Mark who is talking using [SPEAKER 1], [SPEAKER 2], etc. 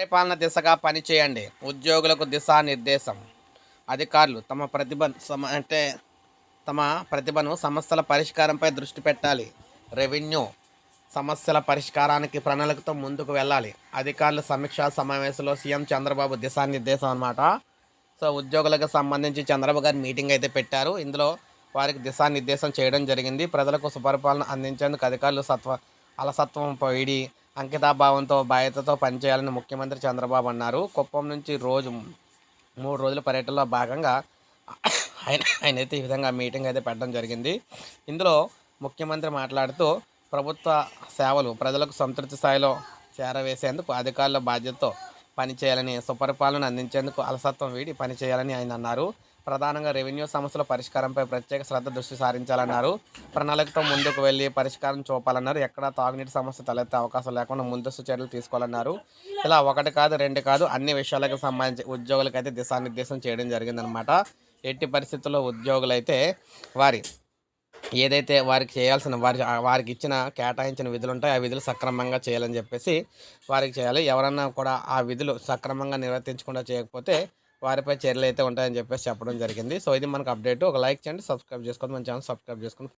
[SPEAKER 1] పరిపాలన దిశగా పనిచేయండి. ఉద్యోగులకు దిశానిర్దేశం. అధికారులు తమ ప్రతిభ సమ అంటే తమ ప్రతిభను సమస్యల పరిష్కారంపై దృష్టి పెట్టాలి. రెవెన్యూ సమస్యల పరిష్కారానికి ప్రణాళికతో ముందుకు వెళ్ళాలి. అధికారుల సమీక్షా సమావేశంలో సీఎం చంద్రబాబు దిశానిర్దేశం అన్నమాట. సో ఉద్యోగులకు సంబంధించి చంద్రబాబు గారు మీటింగ్ అయితే పెట్టారు. ఇందులో వారికి దిశానిర్దేశం చేయడం జరిగింది. ప్రజలకు సుపరిపాలన అందించేందుకు అధికారులు సత్వ అలసత్వం పోయిడి అంకితాభావంతో బాధ్యతతో పనిచేయాలని ముఖ్యమంత్రి చంద్రబాబు అన్నారు. కుప్పం నుంచి రోజు మూడు రోజుల పర్యటనలో భాగంగా ఆయన ఆయన అయితే ఈ విధంగా మీటింగ్ అయితే పెట్టడం జరిగింది. ఇందులో ముఖ్యమంత్రి మాట్లాడుతూ ప్రభుత్వ సేవలు ప్రజలకు సంతృప్తి స్థాయిలో చేరవేసేందుకు అధికారుల బాధ్యతతో పనిచేయాలని సుపరిపాలన అందించేందుకు అలసత్వం వీడి పనిచేయాలని ఆయన అన్నారు. ప్రధానంగా రెవెన్యూ సమస్యల పరిష్కారంపై ప్రత్యేక శ్రద్ధ దృష్టి సారించాలన్నారు. ప్రణాళికతో ముందుకు వెళ్ళి పరిష్కారం చూపాలన్నారు. ఎక్కడ తాగునీటి సమస్య తలెత్తే అవకాశం లేకుండా ముందస్తు చర్యలు తీసుకోవాలన్నారు. ఇలా ఒకటి కాదు రెండు కాదు అన్ని విషయాలకు సంబంధించి ఉద్యోగులకైతే దిశానిర్దేశం చేయడం జరిగిందనమాట ఎట్టి పరిస్థితుల్లో ఉద్యోగులైతే వారి ఏదైతే వారికి చేయాల్సిన వారి వారికి ఇచ్చిన కేటాయించిన విధులు ఉంటాయి ఆ విధులు సక్రమంగా చేయాలని చెప్పేసి వారికి చేయాలి. ఎవరన్నా కూడా ఆ విధులు సక్రమంగా నిర్వర్తించకుండా చేయకపోతే వారిపై చర్యలు అయితే ఉంటాయని చెప్పేసి చెప్పడం జరిగింది. సో ఇది మనకు అప్డేట్. ఒక లైక్ చేయండి సబ్స్క్రైబ్ చేసుకోండి. మన ఛానల్ సబ్స్క్రైబ్ చేసుకోండి